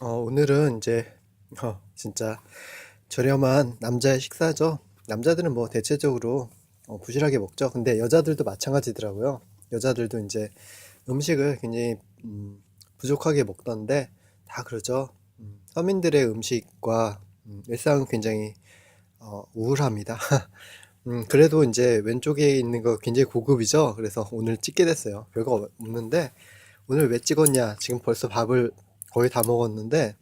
어, 오늘은 이제 어, 진짜 저렴한 남자의 식사죠. 남자들은 뭐 대체적으로 어, 부실하게 먹죠. 근데 여자들도 마찬가지더라고요. 여자들도 이제 음식을 굉장히 음, 부족하게 먹던데 다 그러죠. 음, 서민들의 음식과 음, 일상은 굉장히 어, 우울합니다. 음, 그래도 이제 왼쪽에 있는 거 굉장히 고급이죠. 그래서 오늘 찍게 됐어요. 별거 없는데 오늘 왜 찍었냐? 지금 벌써 밥을 거의 다 먹었는데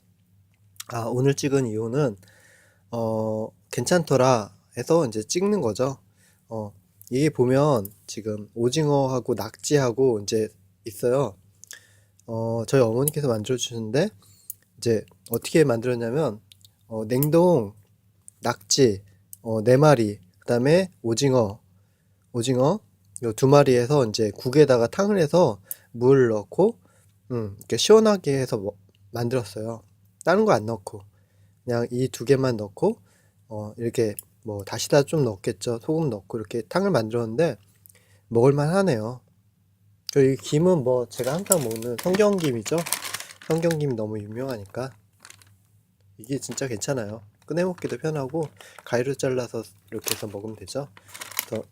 아, 오늘 찍은 이유는 어, 괜찮더라 해서 이제 찍는 거죠. 어, 이게 보면 지금 오징어하고 낙지하고 이제 있어요. 어, 저희 어머니께서 만들어 주셨는데 이제 어떻게 만들었냐면 어, 냉동 낙지 어, 네 마리 그다음에 오징어 오징어 요 두 마리에서 이제 국에다가 탕을 해서 물 넣고 음, 이렇게 시원하게 해서 뭐- 만들었어요. 다른 거 안 넣고 그냥 이 두 개만 넣고 어, 이렇게 뭐 다시다 좀 넣겠죠. 소금 넣고 이렇게 탕을 만들었는데 먹을만 하네요. 저희 김은 뭐 제가 항상 먹는 성경김이죠. 성경김이 너무 유명하니까 이게 진짜 괜찮아요. 꺼내 먹기도 편하고 가위로 잘라서 이렇게 해서 먹으면 되죠. 그래서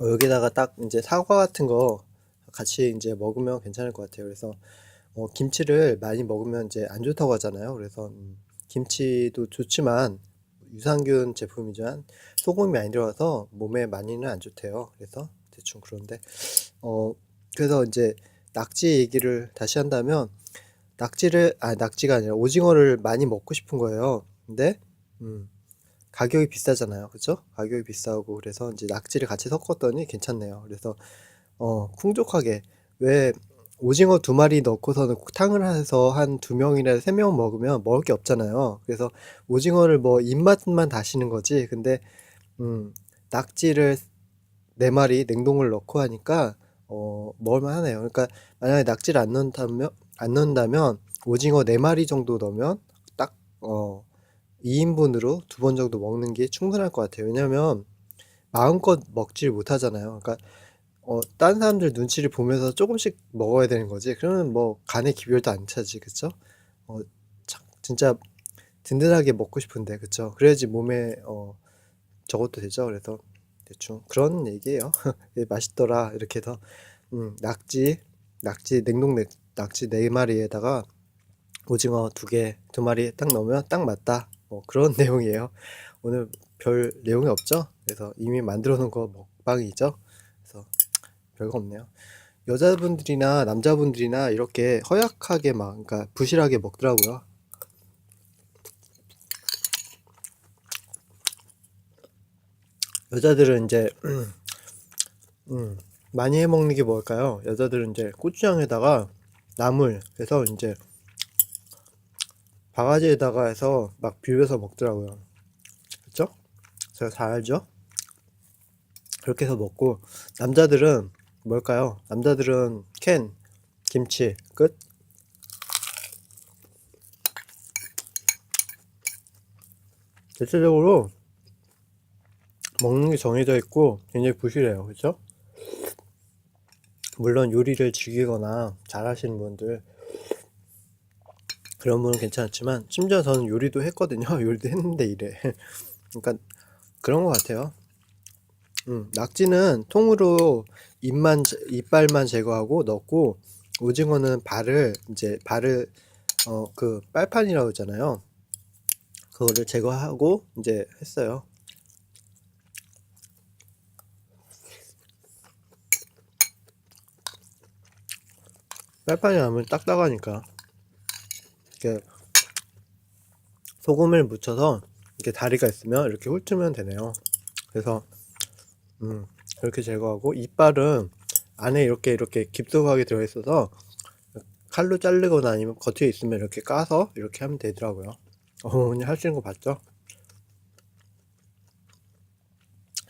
어, 여기다가 딱 이제 사과 같은 거 같이 이제 먹으면 괜찮을 것 같아요. 그래서 어, 김치를 많이 먹으면 이제 안 좋다고 하잖아요. 그래서 음, 김치도 좋지만 유산균 제품이지만 소금이 많이 들어가서 몸에 많이는 안 좋대요. 그래서 대충 그런데 어 그래서 이제 낙지 얘기를 다시 한다면 낙지를 아 낙지가 아니라 오징어를 많이 먹고 싶은 거예요. 근데 음 가격이 비싸잖아요. 그죠? 가격이 비싸고 그래서 이제 낙지를 같이 섞었더니 괜찮네요. 그래서 어 풍족하게 왜 오징어 두 마리 넣고서는 탕을 해서 한 두 명이나 세 명 먹으면 먹을 게 없잖아요. 그래서 오징어를 뭐 입맛만 다시는 거지. 근데 음 낙지를 네 마리 냉동을 넣고 하니까 어 먹을만 하네요. 그러니까 만약에 낙지를 안 넣는다면 안 넣는다면 오징어 네 마리 정도 넣으면 딱 어 2인분으로 두 번 정도 먹는 게 충분할 것 같아요. 왜냐면 마음껏 먹질 못하잖아요. 그러니까 어, 다른 사람들 눈치를 보면서 조금씩 먹어야 되는 거지. 그러면 뭐 간의 기별도 안 차지, 그쵸? 어, 참, 진짜 든든하게 먹고 싶은데, 그쵸? 그래야지 몸에 어, 저것도 되죠. 그래서 대충 그런 얘기예요. 예, 맛있더라 이렇게 해서 음, 낙지, 낙지 냉동 낙, 낙지 네 마리에다가 오징어 두 개, 두 마리 딱 넣으면 딱 맞다. 뭐 그런 내용이에요. 오늘 별 내용이 없죠? 그래서 이미 만들어 놓은 거 먹방이죠. 별거 없네요. 여자분들이나 남자분들이나 이렇게 허약하게 막, 그러니까 부실하게 먹더라고요. 여자들은 이제, 음, 많이 해 먹는 게 뭘까요? 여자들은 이제 고추장에다가 나물 해서 이제 바가지에다가 해서 막 비벼서 먹더라고요. 그쵸? 제가 잘 알죠? 그렇게 해서 먹고, 남자들은 뭘까요? 남자들은 캔, 김치, 끝? 대체적으로 먹는 게 정해져 있고 굉장히 부실해요. 그죠? 물론 요리를 즐기거나 잘하시는 분들 그런 분은 괜찮았지만 심지어 저는 요리도 했거든요. 요리도 했는데 이래. 그러니까 그런 것 같아요. 음, 낙지는 통으로 입만 제- 이빨만 제거하고 넣고 오징어는 발을 이제 발을 어 그 빨판이라고 하잖아요. 그거를 제거하고 이제 했어요. 빨판이 하면 딱딱하니까 이렇게 소금을 묻혀서 이렇게 다리가 있으면 이렇게 훑으면 되네요. 그래서 음, 이렇게 제거하고 이빨은 안에 이렇게 이렇게 깊숙하게 들어있어서 칼로 자르거나 아니면 겉에 있으면 이렇게 까서 이렇게 하면 되더라고요. 어머니 하시는 거 봤죠?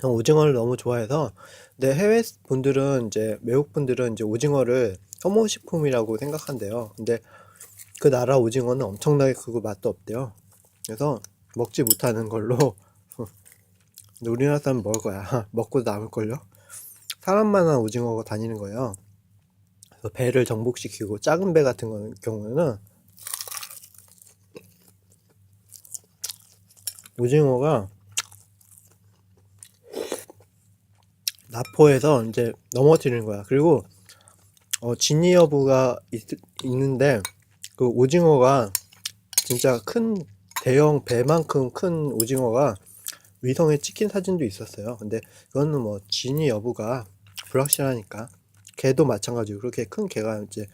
전 오징어를 너무 좋아해서 근데 해외 분들은 이제 외국 분들은 이제 오징어를 혐오식품이라고 생각한대요. 근데 그 나라 오징어는 엄청나게 크고 맛도 없대요. 그래서 먹지 못하는 걸로 우리나라 사람 먹을 거야. 먹고 남을걸요? 사람만한 오징어가 다니는 거예요. 그래서 배를 정복시키고 작은 배 같은 경우에는 오징어가 나포에서 이제 넘어뜨리는 거야. 그리고 어, 진위 여부가 있, 있는데 그 오징어가 진짜 큰 대형 배만큼 큰 오징어가 위성에 찍힌 사진도 있었어요. 근데 그거는 뭐 진위 여부가 불확실하니까 개도 마찬가지로 그렇게 큰 개가 이제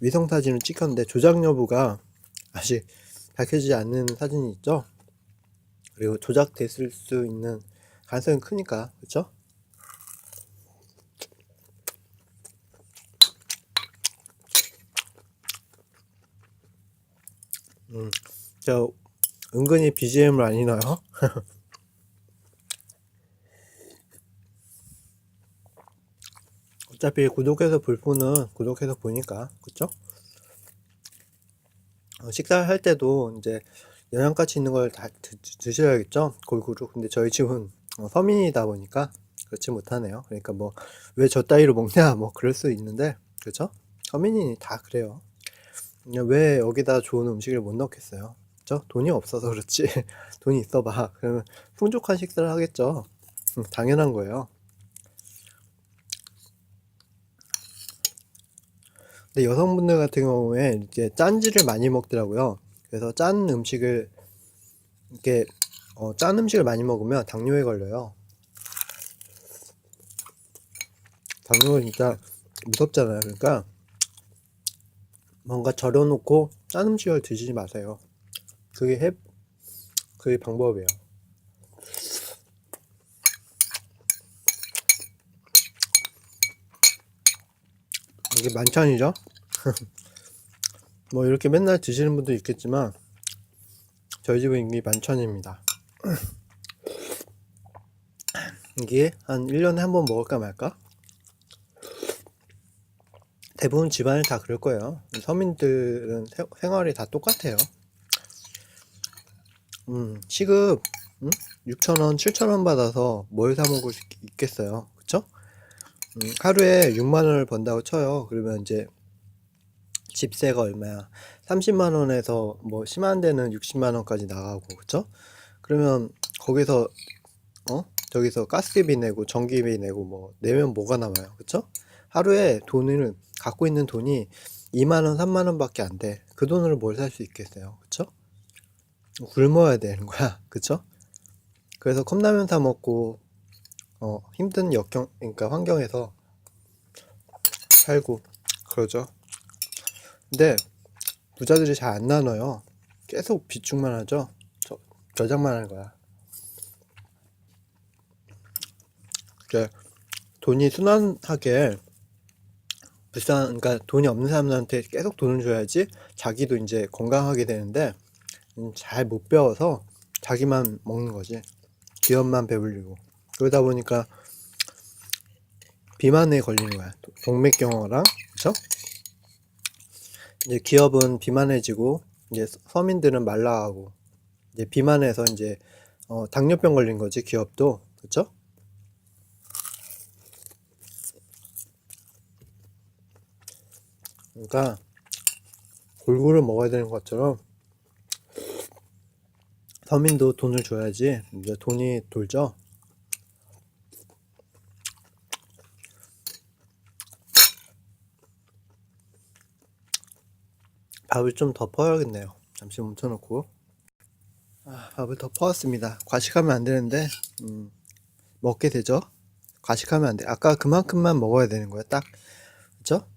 위성 사진을 찍혔는데 조작 여부가 아직 밝혀지지 않는 사진이 있죠. 그리고 조작됐을 수 있는 가능성이 크니까 그렇죠? 음, 저 은근히 BGM을 안 넣어요. 어차피 구독해서 볼 분은 구독해서 보니까 그쵸? 어, 식사할 때도 이제 영양가치 있는 걸 다 드셔야겠죠? 골고루. 근데 저희 집은 어, 서민이다 보니까 그렇지 못하네요. 그러니까 뭐 왜 저 따위로 먹냐 뭐 그럴 수 있는데 그죠? 서민이 다 그래요. 왜 여기다 좋은 음식을 못 넣겠어요? 그죠? 돈이 없어서 그렇지. 돈이 있어봐. 그러면 풍족한 식사를 하겠죠. 음, 당연한 거예요. 근데 여성분들 같은 경우에 이제 짠지를 많이 먹더라고요. 그래서 짠 음식을 이렇게 어, 짠 음식을 많이 먹으면 당뇨에 걸려요. 당뇨는 진짜 무섭잖아요. 그러니까 뭔가 절여놓고 짠 음식을 드시지 마세요. 그게 해, 그게 방법이에요. 이게 만찬이죠? 뭐 이렇게 맨날 드시는 분도 있겠지만 저희 집은 이게 만찬입니다. 이게 한 1년에 한 번 먹을까 말까? 대부분 집안을 다 그럴 거예요. 서민들은 세- 생활이 다 똑같아요. 음, 시급 음? 6,000원, 7,000원 받아서 뭘 사 먹을 수 있- 있겠어요. 음, 하루에 6만 원을 번다고 쳐요. 그러면 이제 집세가 얼마야? 30만 원에서 뭐 심한 데는 60만 원까지 나가고, 그쵸? 그러면 거기서 어? 저기서 가스비 내고 전기비 내고 뭐 내면 뭐가 남아요. 그쵸? 하루에 돈을 갖고 있는 돈이 2만 원, 3만 원밖에 안 돼. 그 돈으로 뭘 살 수 있겠어요. 그쵸? 굶어야 되는 거야. 그쵸? 그래서 컵라면 사 먹고 어, 힘든 역경, 그러니까 환경에서 살고 그러죠. 근데 부자들이 잘 안 나눠요. 계속 비축만 하죠. 저, 저장만 하는 거야. 이제 돈이 순환하게 비싼, 그러니까 돈이 없는 사람들한테 계속 돈을 줘야지 자기도 이제 건강하게 되는데 음, 잘못 배워서 자기만 먹는 거지. 기업만 배불리고. 그러다 보니까 비만에 걸리는 거야. 도- 동맥경화랑, 그쵸? 이제 기업은 비만해지고, 이제 서- 서민들은 말라가고, 이제 비만해서 이제, 어, 당뇨병 걸린 거지, 기업도. 그쵸? 그러니까, 골고루 먹어야 되는 것처럼, 서민도 돈을 줘야지, 이제 돈이 돌죠? 밥을 좀더 퍼야겠네요. 잠시 멈춰놓고. 아, 밥을 더 퍼왔습니다. 과식하면 안 되는데, 음, 먹게 되죠? 과식하면 안 돼. 아까 그만큼만 먹어야 되는 거예요. 딱. 그쵸?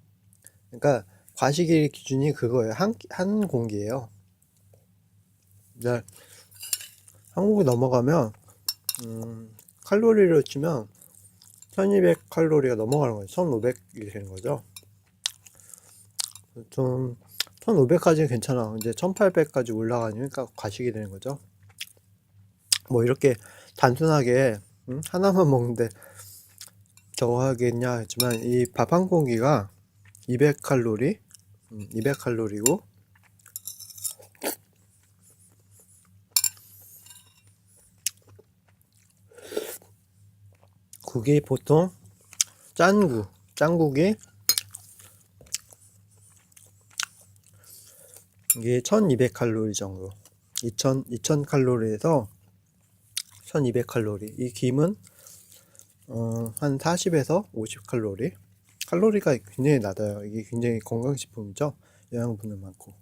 그러니까, 과식의 기준이 그거예요. 한, 끼- 한 공기예요. 이제, 한 공기 넘어가면, 음, 칼로리를 치면, 1200 칼로리가 넘어가는 거예요. 1500이 되는 거죠. 좀, 1500까지는 괜찮아. 이제 1800까지 올라가니까 과식이 되는 거죠. 뭐 이렇게 단순하게 음? 하나만 먹는데 저거 하겠냐 했지만 이 밥 한 공기가 200칼로리, 음, 200칼로리고 국이 보통 짠국, 짠국이 이게 1200칼로리 정도. 2000, 2000칼로리에서 1200칼로리. 이 김은 어, 한 40에서 50칼로리. 칼로리가 굉장히 낮아요. 이게 굉장히 건강식품이죠. 영양분은 많고.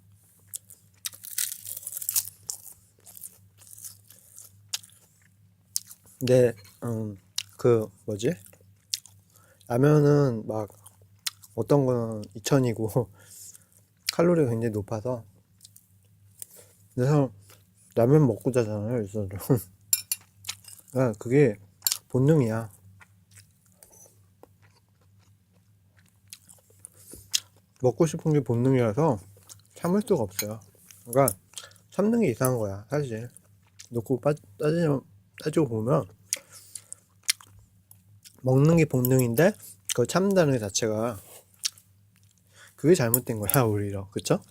근데 음, 그 뭐지? 라면은 막 어떤 거는 2000이고 칼로리가 굉장히 높아서 그래서 라면 먹고 자잖아요, 요새는. 아, 그게 본능이야. 먹고 싶은 게 본능이라서 참을 수가 없어요. 그러니까 참는 게 이상한 거야, 사실. 놓고 빠, 따지면, 따지고 보면 먹는 게 본능인데 그걸 참는다는 게 자체가 그게 잘못된 거야, 오히려. 그쵸?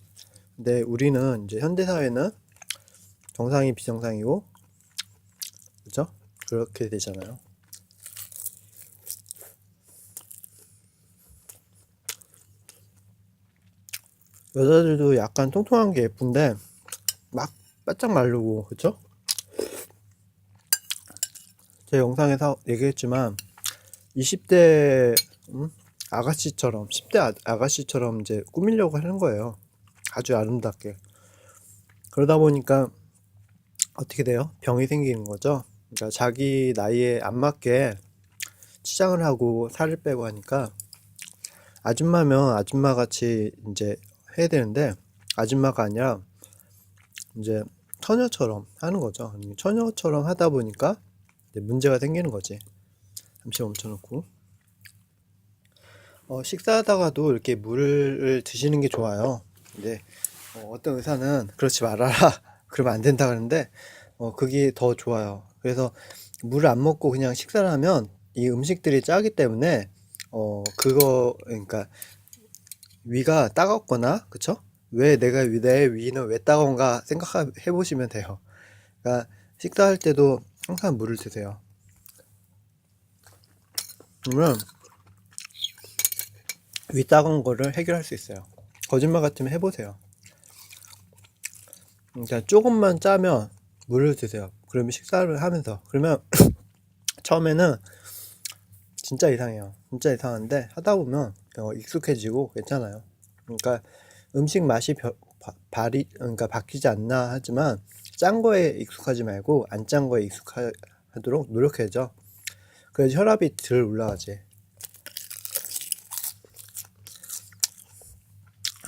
근데 우리는 이제 현대 사회는 정상이 비정상이고, 그죠? 그렇게 되잖아요. 여자들도 약간 통통한 게 예쁜데, 막 바짝 마르고, 그쵸? 제 영상에서 얘기했지만, 20대, 음? 아가씨처럼, 10대 아, 아가씨처럼 이제 꾸미려고 하는 거예요. 아주 아름답게. 그러다 보니까 어떻게 돼요? 병이 생기는 거죠. 그러니까 자기 나이에 안 맞게 치장을 하고 살을 빼고 하니까 아줌마면 아줌마 같이 이제 해야 되는데 아줌마가 아니라 이제 처녀처럼 하는 거죠. 처녀처럼 하다 보니까 문제가 생기는 거지. 잠시 멈춰놓고. 어, 식사하다가도 이렇게 물을 드시는 게 좋아요. 근데 어, 어떤 의사는 그렇지 말아라. 그러면 안 된다 그러는데 어, 그게 더 좋아요. 그래서 물을 안 먹고 그냥 식사를 하면 이 음식들이 짜기 때문에 어, 그거 그러니까 위가 따갑거나 그쵸? 왜 내가 위- 내 위는 왜 따가운가 생각해 보시면 돼요. 그러니까 식사할 때도 항상 물을 드세요. 그러면 위 따가운 거를 해결할 수 있어요. 거짓말 같으면 해보세요. 그러니까 조금만 짜면 물을 드세요. 그러면 식사를 하면서 그러면 처음에는 진짜 이상해요. 진짜 이상한데 하다 보면 어, 익숙해지고 괜찮아요. 그러니까 음식 맛이 벼- 바, 발이 그러니까 바뀌지 않나 하지만 짠 거에 익숙하지 말고 안 짠 거에 익숙하도록 노력해야죠. 그래야지 혈압이 덜 올라가지.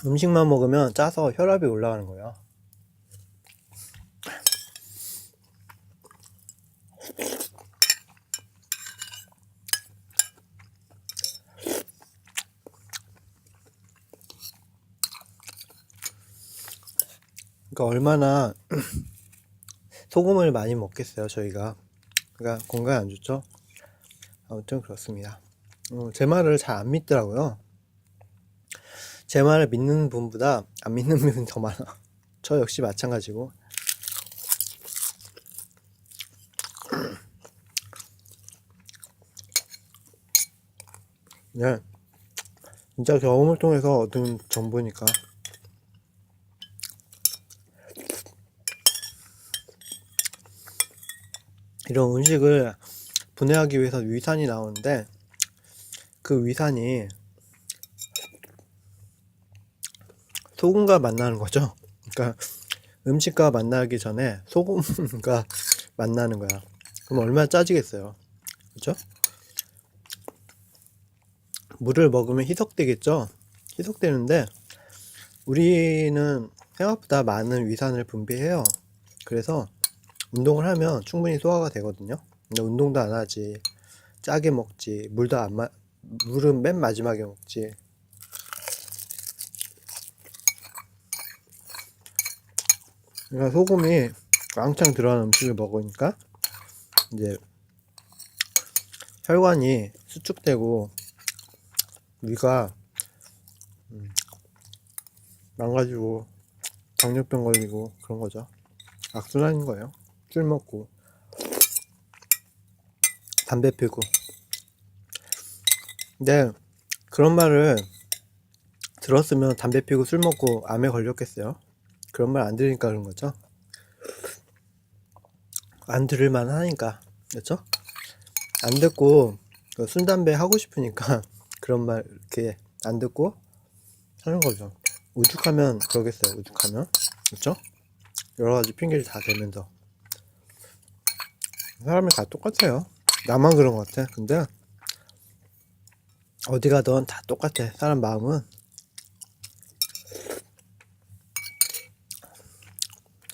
음식만 먹으면 짜서 혈압이 올라가는 거예요. 그러니까 얼마나 소금을 많이 먹겠어요, 저희가. 그러니까 건강에 안 좋죠? 아무튼 그렇습니다. 어, 제 말을 잘 안 믿더라고요. 제 말을 믿는 분보다 안 믿는 분이 더 많아. 저 역시 마찬가지고. 네. 진짜 경험을 통해서 얻은 정보니까. 이런 음식을 분해하기 위해서 위산이 나오는데 그 위산이 소금과 만나는 거죠. 그러니까 음식과 만나기 전에 소금과 만나는 거야. 그럼 얼마나 짜지겠어요. 그죠? 물을 먹으면 희석되겠죠? 희석되는데 우리는 생각보다 많은 위산을 분비해요. 그래서 운동을 하면 충분히 소화가 되거든요. 근데 운동도 안 하지. 짜게 먹지. 물도 안 마, 물은 맨 마지막에 먹지. 그러니까 소금이 왕창 들어간 음식을 먹으니까 이제 혈관이 수축되고 위가 음, 망가지고 당뇨병 걸리고 그런 거죠. 악순환인 거예요. 술 먹고 담배 피고. 근데 그런 말을 들었으면 담배 피고 술 먹고 암에 걸렸겠어요. 그런 말 안 들으니까 그런 거죠. 안 들을만 하니까 그렇죠? 안 듣고 그술 담배 하고 싶으니까 그런 말 이렇게 안 듣고 하는 거죠. 오죽하면 그러겠어요. 오죽하면 그렇죠? 여러 가지 핑계를 다 대면서 사람이 다 똑같아요. 나만 그런 것 같아. 근데 어디 가든 다 똑같아. 사람 마음은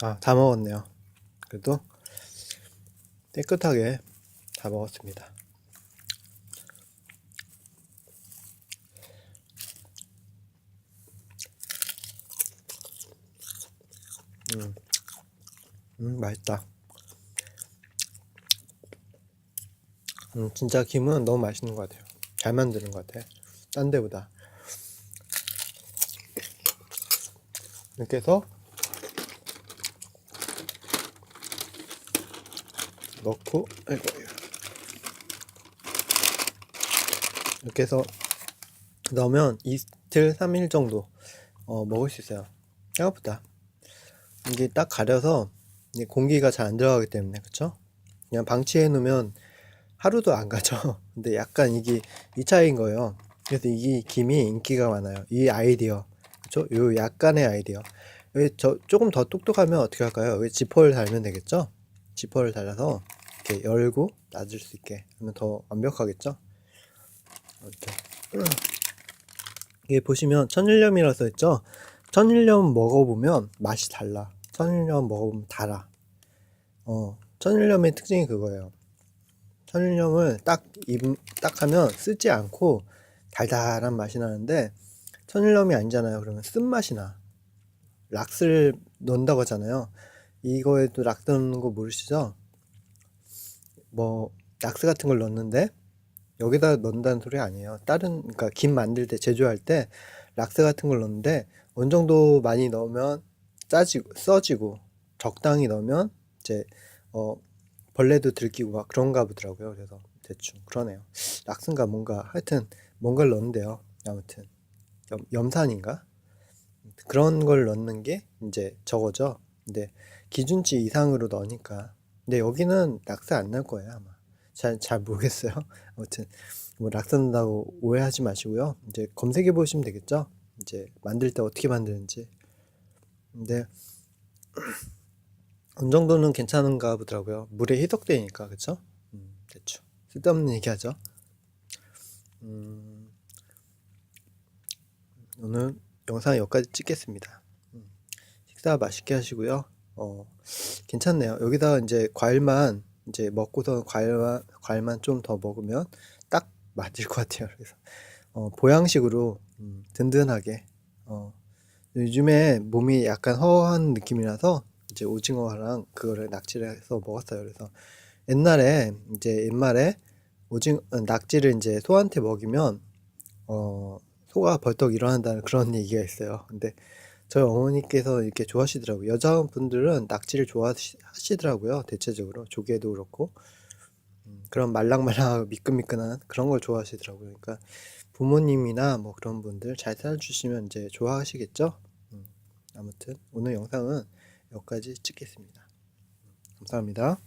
아, 다 먹었네요. 그래도 깨끗하게 다 먹었습니다. 음, 음, 맛있다. 음, 진짜 김은 너무 맛있는 것 같아요. 잘 만드는 것 같아. 딴 데보다. 이렇게 해서 넣고, 아이고, 이렇게 해서 넣으면 이틀, 3일 정도 어, 먹을 수 있어요. 생각보다. 이게 딱 가려서 공기가 잘 안 들어가기 때문에, 그쵸? 그냥 방치해 놓으면 하루도 안 가죠. 근데 약간 이게 이 차이인 거예요. 그래서 이 김이 인기가 많아요. 이 아이디어. 그쵸? 요 약간의 아이디어. 여기 저 조금 더 똑똑하면 어떻게 할까요? 여기 지퍼를 달면 되겠죠? 지퍼를 달아서 이렇게 열고 놔줄 수 있게 하면 더 완벽하겠죠? 이렇게. 이게 보시면 천일염이라 써 있죠? 천일염 먹어보면 맛이 달라. 천일염 먹어보면 달아. 어, 천일염의 특징이 그거예요. 천일염을 딱, 입, 딱 하면 쓰지 않고 달달한 맛이 나는데 천일염이 아니잖아요. 그러면 쓴맛이 나. 락스를 넣는다고 하잖아요. 이거에도 락스 넣는 거 모르시죠? 뭐, 락스 같은 걸 넣는데 여기다 넣는다는 소리 아니에요. 다른, 그러니까 김 만들 때, 제조할 때 락스 같은 걸 넣는데 어느 정도 많이 넣으면 짜지고, 써지고 적당히 넣으면 이제, 어, 벌레도 들키고 막 그런가 보더라고요. 그래서 대충 그러네요. 락스인가 뭔가 하여튼 뭔가를 넣는데요. 아무튼 염, 염산인가 그런 걸 넣는 게 이제 저거죠. 근데 기준치 이상으로 넣으니까 근데 여기는 락스 안 넣을 거예요 아마. 잘 잘 모르겠어요. 아무튼 뭐 넣는다고 오해하지 마시고요. 이제 검색해 보시면 되겠죠. 이제 만들 때 어떻게 만드는지. 근데 어느 정도는 괜찮은가 보더라고요. 물에 희석되니까, 그쵸? 음, 대충. 쓸데없는 얘기 하죠. 음, 오늘 영상 여기까지 찍겠습니다. 음, 식사 맛있게 하시고요. 어, 괜찮네요. 여기다가 이제 과일만, 이제 먹고서 과일만, 과일만 좀 더 먹으면 딱 맞을 것 같아요. 그래서, 어, 보양식으로, 음, 든든하게, 어, 요즘에 몸이 약간 허한 느낌이라서 이제 오징어랑 그거를 낙지를 해서 먹었어요. 그래서 옛날에 이제 옛말에 오징 어, 낙지를 이제 소한테 먹이면 어 소가 벌떡 일어난다는 그런 얘기가 있어요. 근데 저희 어머니께서 이렇게 좋아하시더라고요. 여자분들은 낙지를 좋아하시더라고요. 대체적으로 조개도 그렇고 음, 그런 말랑말랑하고 미끈미끈한 그런 걸 좋아하시더라고요. 그러니까 부모님이나 뭐 그런 분들 잘 살아주시면 이제 좋아하시겠죠. 음, 아무튼 오늘 영상은 여기까지 찍겠습니다. 감사합니다.